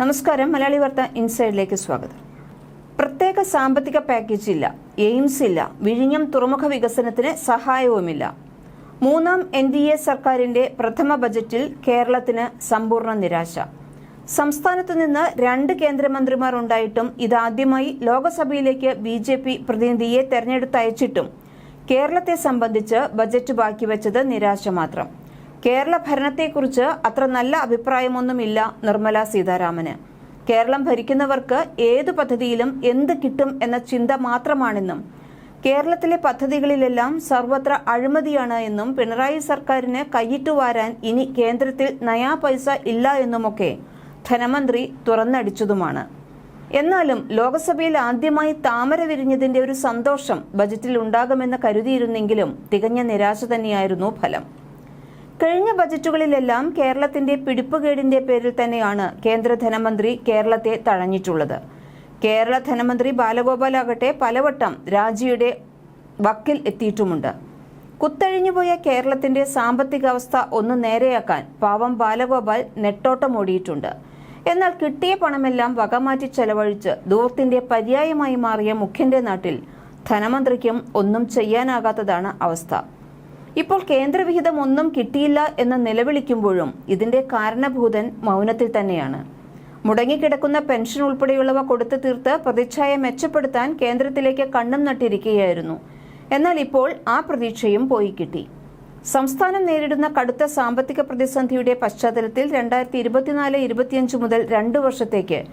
നമസ്കാരം. മലയാളി വാർത്ത ഇൻസൈഡിലേക്ക് സ്വാഗതം. പ്രത്യേക സാമ്പത്തിക പാക്കേജ് ഇല്ല എയിംസ് ഇല്ല വിഴിഞ്ഞം തുറമുഖ വികസനത്തിന് സഹായവുമില്ല. മൂന്നാം എൻ ഡി എ സർക്കാരിന്റെ പ്രഥമ ബജറ്റിൽ കേരളത്തിന് സമ്പൂർണ നിരാശ. സംസ്ഥാനത്തു നിന്ന് രണ്ട് കേന്ദ്രമന്ത്രിമാർ ഉണ്ടായിട്ടും ഇതാദ്യമായി ലോക്സഭയിലേക്ക് ബി ജെ പി പ്രതിനിധിയെ തെരഞ്ഞെടുത്തയച്ചിട്ടും കേരളത്തെ സംബന്ധിച്ച് ബജറ്റ് ബാക്കിവെച്ചത് നിരാശ മാത്രം. കേരള ഭരണത്തെക്കുറിച്ച് അത്ര നല്ല അഭിപ്രായമൊന്നുമില്ല നിർമ്മല സീതാരാമന്. കേരളം ഭരിക്കുന്നവർക്ക് ഏത് പദ്ധതിയിലും എന്ത് കിട്ടും എന്ന ചിന്ത മാത്രമാണെന്നും കേരളത്തിലെ പദ്ധതികളിലെല്ലാം സർവത്ര അഴിമതിയാണ് എന്നും പിണറായി സർക്കാരിന് കൈയിട്ടുവാരാൻ ഇനി കേന്ദ്രത്തിൽ നയാ പൈസ ഇല്ല എന്നുമൊക്കെ ധനമന്ത്രി തുറന്നടിച്ചതുമാണ്. എന്നാലും ലോക്സഭയിൽ ആദ്യമായി താമര വിരിഞ്ഞതിന്റെ ഒരു സന്തോഷം ബജറ്റിൽ ഉണ്ടാകുമെന്ന് കരുതിയിരുന്നെങ്കിലും തികഞ്ഞ നിരാശ തന്നെയായിരുന്നു ഫലം. കഴിഞ്ഞ ബജറ്റുകളിലെല്ലാം കേരളത്തിന്റെ പിടിപ്പുകേടിന്റെ പേരിൽ തന്നെയാണ് കേന്ദ്ര ധനമന്ത്രി കേരളത്തെ തഴഞ്ഞിട്ടുള്ളത്. കേരള ധനമന്ത്രി ബാലഗോപാലാകട്ടെ പലവട്ടം രാജിയുടെ വക്കിൽ എത്തിയിട്ടുമുണ്ട്. കുത്തഴിഞ്ഞുപോയ കേരളത്തിന്റെ സാമ്പത്തികാവസ്ഥ ഒന്ന് നേരെയാക്കാൻ പാവം ബാലഗോപാൽ നെട്ടോട്ടമോടിയിട്ടുണ്ട്. എന്നാൽ കിട്ടിയ പണമെല്ലാം വകമാറ്റി ചെലവഴിച്ച് ദൂർത്തിന്റെ പര്യായമായി മാറിയ മുഖ്യന്റെ നാട്ടിൽ ധനമന്ത്രിക്കും ഒന്നും ചെയ്യാനാകാത്തതാണ് അവസ്ഥ. ഇപ്പോൾ കേന്ദ്രവിഹിതം ഒന്നും കിട്ടിയില്ല എന്ന് നിലവിളിക്കുമ്പോഴും ഇതിന്റെ കാരണഭൂതൻ മൗനത്തിൽ തന്നെയാണ്. മുടങ്ങിക്കിടക്കുന്ന പെൻഷൻ ഉൾപ്പെടെയുള്ളവ കൊടുത്തു തീർത്ത് പ്രതിച്ഛായ മെച്ചപ്പെടുത്താൻ കേന്ദ്രത്തിലേക്ക് കണ്ണും നട്ടിരിക്കുകയായിരുന്നു. എന്നാൽ ഇപ്പോൾ ആ പ്രതീക്ഷയും പോയി കിട്ടി. സംസ്ഥാനം നേരിടുന്ന കടുത്ത സാമ്പത്തിക പ്രതിസന്ധിയുടെ പശ്ചാത്തലത്തിൽ രണ്ടായിരത്തി ഇരുപത്തിനാല് ഇരുപത്തിയഞ്ച് മുതൽ രണ്ടു വർഷത്തേക്ക്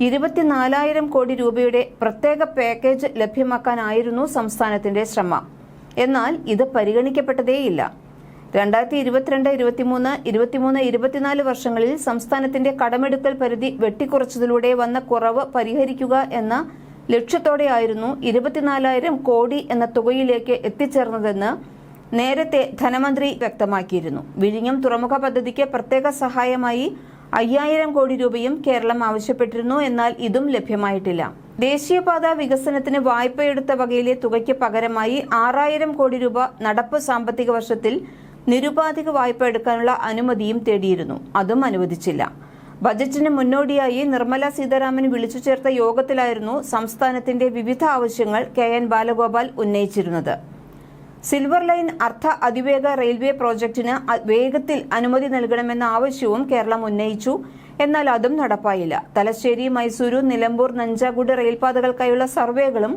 ഇരുപത്തിനാലായിരം കോടി രൂപയുടെ പ്രത്യേക പാക്കേജ് ലഭ്യമാക്കാനായിരുന്നു സംസ്ഥാനത്തിന്റെ ശ്രമം. എന്നാൽ ഇത് പരിഗണിക്കപ്പെട്ടതേയില്ല. രണ്ടായിരത്തി ഇരുപത്തിരണ്ട് ഇരുപത്തിമൂന്ന് ഇരുപത്തിമൂന്ന് ഇരുപത്തിനാല് വർഷങ്ങളിൽ സംസ്ഥാനത്തിന്റെ കടമെടുക്കൽ പരിധി വെട്ടിക്കുറച്ചതിലൂടെ വന്ന കുറവ് പരിഹരിക്കുക എന്ന ലക്ഷ്യത്തോടെയായിരുന്നു ഇരുപത്തിനാലായിരം കോടി എന്ന തുകയിലേക്ക് എത്തിച്ചേർന്നതെന്ന് നേരത്തെ ധനമന്ത്രി വ്യക്തമാക്കിയിരുന്നു. വിഴിഞ്ഞം തുറമുഖ പദ്ധതിക്ക് പ്രത്യേക സഹായമായി അയ്യായിരം കോടി രൂപയും കേരളം ആവശ്യപ്പെട്ടിരുന്നു എന്നാൽ ഇതും ലഭ്യമായിട്ടില്ല. ദേശീയപാത വികസനത്തിന് വായ്പയെടുത്ത വകയിലെ തുകയ്ക്ക് പകരമായി ആറായിരം കോടി രൂപ നടപ്പ് സാമ്പത്തിക വർഷത്തിൽ നിരുപാധിക വായ്പ എടുക്കാനുള്ള അനുമതിയും തേടിയിരുന്നു. അതും അനുവദിച്ചില്ല. ബജറ്റിന് മുന്നോടിയായി നിർമ്മല സീതാരാമൻ വിളിച്ചു ചേർത്ത യോഗത്തിലായിരുന്നു സംസ്ഥാനത്തിന്റെ വിവിധ ആവശ്യങ്ങൾ കെ എൻ ബാലഗോപാൽ ഉന്നയിച്ചിരുന്നത്. സിൽവർ ലൈൻ അർദ്ധ അതിവേഗ റെയിൽവേ പ്രോജക്ടിന് വേഗത്തിൽ അനുമതി നൽകണമെന്ന ആവശ്യവും കേരളം ഉന്നയിച്ചു. എന്നാൽ അതും നടപ്പായില്ല. തലശ്ശേരി മൈസൂരു നിലമ്പൂർ നഞ്ചാഗുഡ് റെയിൽപാതകൾക്കായുള്ള സർവേകളും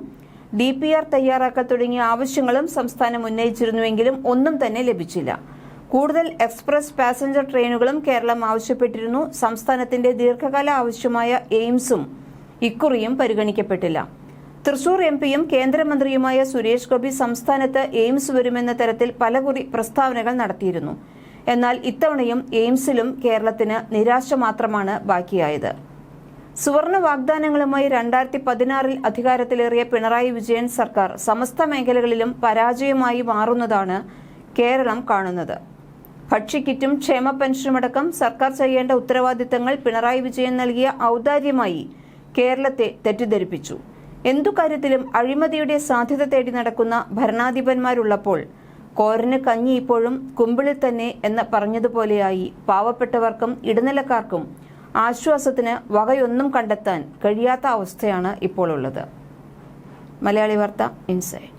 ഡി പി ആർ തയ്യാറാക്കൽ തുടങ്ങിയ ആവശ്യങ്ങളും സംസ്ഥാനം ഉന്നയിച്ചിരുന്നുവെങ്കിലും ഒന്നും തന്നെ ലഭിച്ചില്ല. കൂടുതൽ എക്സ്പ്രസ് പാസഞ്ചർ ട്രെയിനുകളും കേരളം ആവശ്യപ്പെട്ടിരുന്നു. സംസ്ഥാനത്തിന്റെ ദീർഘകാല ആവശ്യമായ എയിംസും ഇക്കുറിയും പരിഗണിക്കപ്പെട്ടില്ല. തൃശൂർ എം പിയും കേന്ദ്രമന്ത്രിയുമായ സുരേഷ് ഗോപി സംസ്ഥാനത്ത് എയിംസ് വരുമെന്ന തരത്തിൽ പലകുറി പ്രസ്താവനകൾ നടത്തിയിരുന്നു. എന്നാൽ ഇത്തവണയും എയിംസിലും കേരളത്തിന് നിരാശ മാത്രമാണ് ബാക്കിയായത്. സുവർണ വാഗ്ദാനങ്ങളുമായി രണ്ടായിരത്തി പതിനാറിൽ അധികാരത്തിലേറിയ പിണറായി വിജയൻ സർക്കാർ സമസ്ത മേഖലകളിലും പരാജയമായി മാറുന്നതാണ് കേരളം കാണുന്നത്. ഭക്ഷ്യക്കിറ്റും ക്ഷേമ പെൻഷനുമടക്കം സർക്കാർ ചെയ്യേണ്ട ഉത്തരവാദിത്തങ്ങൾ പിണറായി വിജയൻ നൽകിയ ഔദാര്യമായി കേരളത്തെ തെറ്റിദ്ധരിപ്പിച്ചു. എന്തു കാര്യത്തിലും അഴിമതിയുടെ സാധ്യത തേടി നടക്കുന്ന ഭരണാധിപന്മാരുള്ളപ്പോൾ കോരന് കഞ്ഞി ഇപ്പോഴും കുമ്പിളിൽ തന്നെ എന്ന് പറഞ്ഞതുപോലെയായി പാവപ്പെട്ടവർക്കും ഇടനിലക്കാർക്കും ആശ്വാസത്തിന് വകയൊന്നും കണ്ടെത്താൻ കഴിയാത്ത അവസ്ഥയാണ് ഇപ്പോൾ ഉള്ളത് മലയാളി വാർത്ത ഇൻസൈഡ്